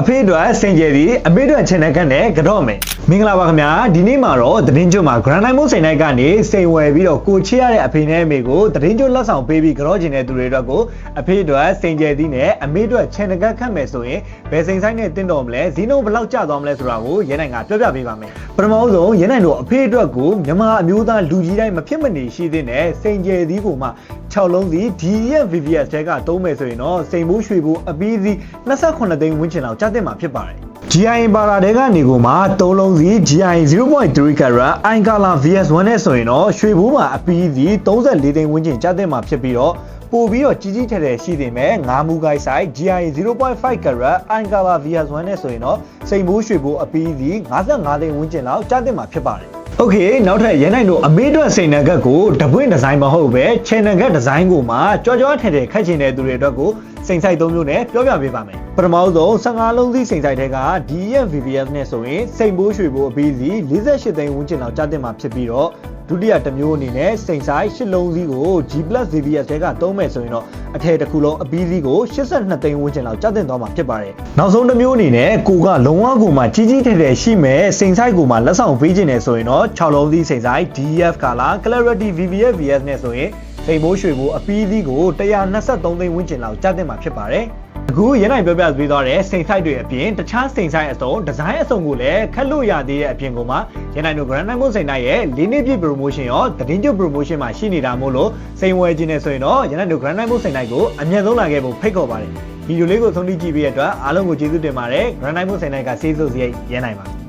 အဖေအတွက်စင်ကြယ်သည်အမေအတွက်ချန်နယ်ကတ်နဲ့ကတော့မယ်မင်္ဂလာပါခင်ဗျာဒီနေ့မှာတော့သတင်းကျွတ်မှာ Grand Line မို့စိန်နိုင်ကနေစိန်ဝယ်ပြီးတော့ကိုချစ်ရတဲ့အဖေနဲ့အမေကိုသတင်းကျွတ်လက်ဆောင်ပေးပြီးကြောကျင်တဲ့သူတွေအတွက်ကိုအဖေအတွက်စင်ကြယ်သည်နဲ့အမေအတွက်ချန်နယ်ကတ်ခတ်မယ်ဆိုရင်ဘယ်စိန်ဆိုင်နဲ့တင်းတော်မလဲဇီနိုဘယ်လောက်ကျသွားမလဲဆိုတာကိုရဲနိုင်ကပြောပြပေးပါမယ်ပထမဆုံးရဲနိုင်တို့အဖေအတွက်ကိုမြန်မာအမျိုးသားလူကြီးတိုင်းမဖြစ်မနေရှိသေးတဲ့စင်ကြယ်သည်ကိုမှ 6လုံးစီ DEF VVS တဲကသုံးမယ်ဆိုရင်တော့စိန်မိုးရွှေဘိုးအပီးစီ28သိန်းဝန်းကျင်လောက်ကျတဲ့မှာဖြစ်ပါတယ် GI ပါလာတဲ့ကနေကိုမှ3လုံးစီ GI 0.3 carat i color VS1 နဲ့ဆိုရင်တော့ရွှေဘိုးမှာအပီးစီ34သိန်းဝန်းကျင်ကျတဲ့မှာဖြစ်ပြီးတော့ပို့ပြီးတော့ကြီးကြီးထက်ထက်ရှိနေမယ်ငါးမူကိုက်ဆိုင် GI 0.5 carat i color VS1 နဲ့ဆိုရင်တော့စိန်ဘိုးရွှေဘိုးအပီးစီ55သိန်းဝန်းကျင်လောက်ကျတဲ့မှာဖြစ်ပါတယ် โอเคနောက်ထပ်ရဲနိုင်တို့အမေအတွက်စိန်နံကတ်ကိုတပွင့်ဒီဇိုင်းမဟုတ်ပဲ channel ကတ်ဒီဇိုင်းကိုမှကြောကြောထက်ထက်ခတ်ချင်တဲ့သူတွေအတွက်ကိုစိန်ဆိုင်၃မျိုးနဲ့ပြောပြပေးပါမယ်ပထမဆုံး15လုံးစီစိန်ဆိုင်တွေက DEF VBS နဲ့ဆိုရင်စိန်ဘိုးရွှေဘိုးအပီးစီ48သိန်းဝန်းကျင်လောက်ကျတဲ့မှာဖြစ်ပြီးတော့ ဒုတိယတစ်မျိုးအနေနဲ့စိန်ဆိုင်၈လုံးစီကို G+ VBS တွေကသုံးမယ်ဆိုရင်တော့အထည်တစ်ခုလုံးအပီးစီကို82သိန်းဝန်းကျင်လောက်ကျတဲ့သွားမှာဖြစ်ပါတယ်နောက်ဆုံးတစ်မျိုးအနေနဲ့ကိုကလုံးဝကိုမှကြီးကြီးထည်ထည်ရှိမဲ့စိန်ဆိုင်ကိုမှလက်ဆောင်ပေးခြင်းနဲ့ဆိုရင်တော့6လုံးစီစိန်ဆိုင် DEF Color Clarity VBS VS နဲ့ဆိုရင် စိန်ဘိုးရွှေဘိုးအပီးစီကို123သိန်းဝန်းကျင်လောက်ကျတဲ့မှာဖြစ်ပါတယ်အခုရနိုင်ပြောပြပေးသွားတဲ့စိန်ဆိုင်တွေအပြင်တခြားစိန်ဆိုင်အစုံဒီဇိုင်းအစုံကိုလည်းခက်လို့ရသေးတဲ့အပြင်ကိုမှရနိုင်တို့ Grand Diamond စိန်ဆိုင်ရဲ့၄နှစ်ပြည့် promotion ရောသတင်းကျုပ် promotion မှာရှိနေတာမို့လို့စိန်ဝယ်ခြင်းနဲ့ဆိုရင်တော့ရနိုင်တို့ Grand Diamond စိန်ဆိုင်ကိုအမြတ်ဆုံးလာခဲ့ဖို့ဖိတ်ခေါ်ပါတယ်ဗီဒီယိုလေးကိုဆုံးဖြတ်ကြည့်ပြီးတဲ့အတွက်အားလုံးကိုကျေးဇူးတင်ပါတယ် Grand Diamond စိန်ဆိုင်ကစေးစိုးစရိတ်ရဲနိုင်ပါ